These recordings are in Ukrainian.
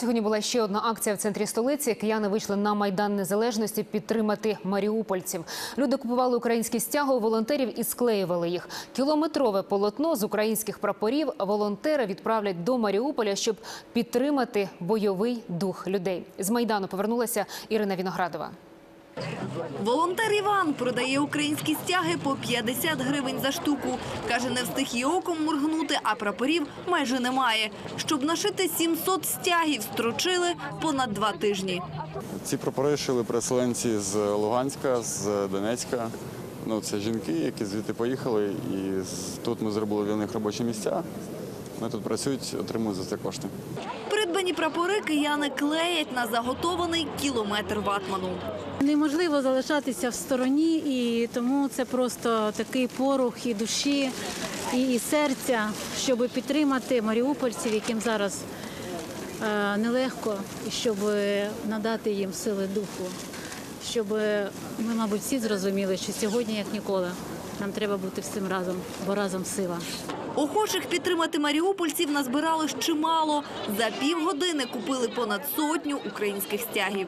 Сьогодні була ще одна акція в центрі столиці. Кияни вийшли на майдан незалежності підтримати маріупольців. Люди купували українські стяги у волонтерів і склеювали їх. Кілометрове полотно з українських прапорів волонтери відправлять до Маріуполя, щоб підтримати бойовий дух людей. З майдану повернулася Ірина Віноградова. Волонтер Іван продає українські стяги по 50 гривень за штуку. Каже, не встиг і оком моргнути, а прапорів майже немає. Щоб нашити 700 стягів, строчили понад два тижні. Ці прапори шили переселенці з Луганська, з Донецька. Ну, це жінки, які звідти поїхали, і тут ми зробили для них робочі місця. Вони тут працюють, отримують за це кошти. Придбані прапори кияни клеять на заготований кілометр ватману. Неможливо залишатися в стороні, і тому це просто такий порух і душі, і, і серця, щоб підтримати маріупольців, яким зараз е, нелегко, і щоб надати їм сили духу, щоб ми, мабуть, всі зрозуміли, що сьогодні, як ніколи, нам треба бути всім разом, бо разом сила. Охочих підтримати маріупольців назбирали чимало. За півгодини купили понад сотню українських стягів.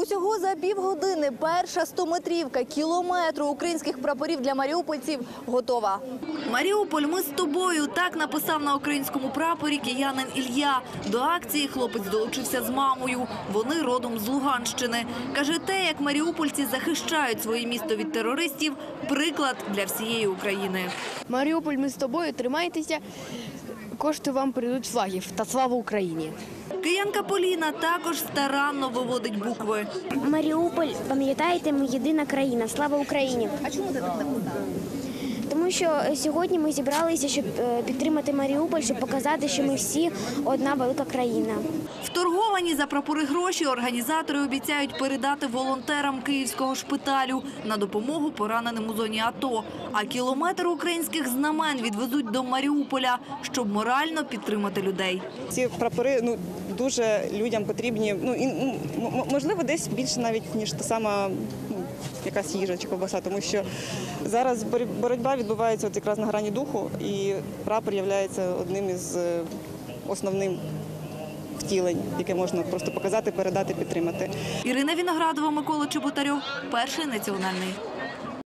Усього за півгодини перша стометрівка кілометру українських прапорів для маріупольців готова. Маріуполь, ми з тобою. Так написав на українському прапорі киянин Ілля. До акції хлопець долучився з мамою. Вони родом з Луганщини. Каже, те, як маріупольці захищають своє місто від терористів, приклад для всієї України. Маріуполь, ми з тобою, тримайтеся. Кошти вам прийдуть флагів та слава Україні. Киянка Поліна також старанно виводить букви. Маріуполь, пам'ятаєте, ми єдина країна. Слава Україні! А чому ти так написав? Тому що е, сьогодні ми зібралися, щоб е, підтримати Маріуполь, щоб показати, що ми всі одна велика країна. Вторговані за прапори гроші організатори обіцяють передати волонтерам київського шпиталю на допомогу пораненим у зоні АТО. А кілометр українських знамен відвезуть до Маріуполя, щоб морально підтримати людей. Ці прапори ну дуже людям потрібні. Ну і м- можливо, десь більше навіть ніж та сама ну, якась їжа чи ковбаса, тому що зараз бороть- боротьба відбувається от якраз на грані духу, і прапор є одним із е, основним втілень, яке можна просто показати, передати, підтримати. Ірина Віноградова, Микола Чеботарьов, перший національний.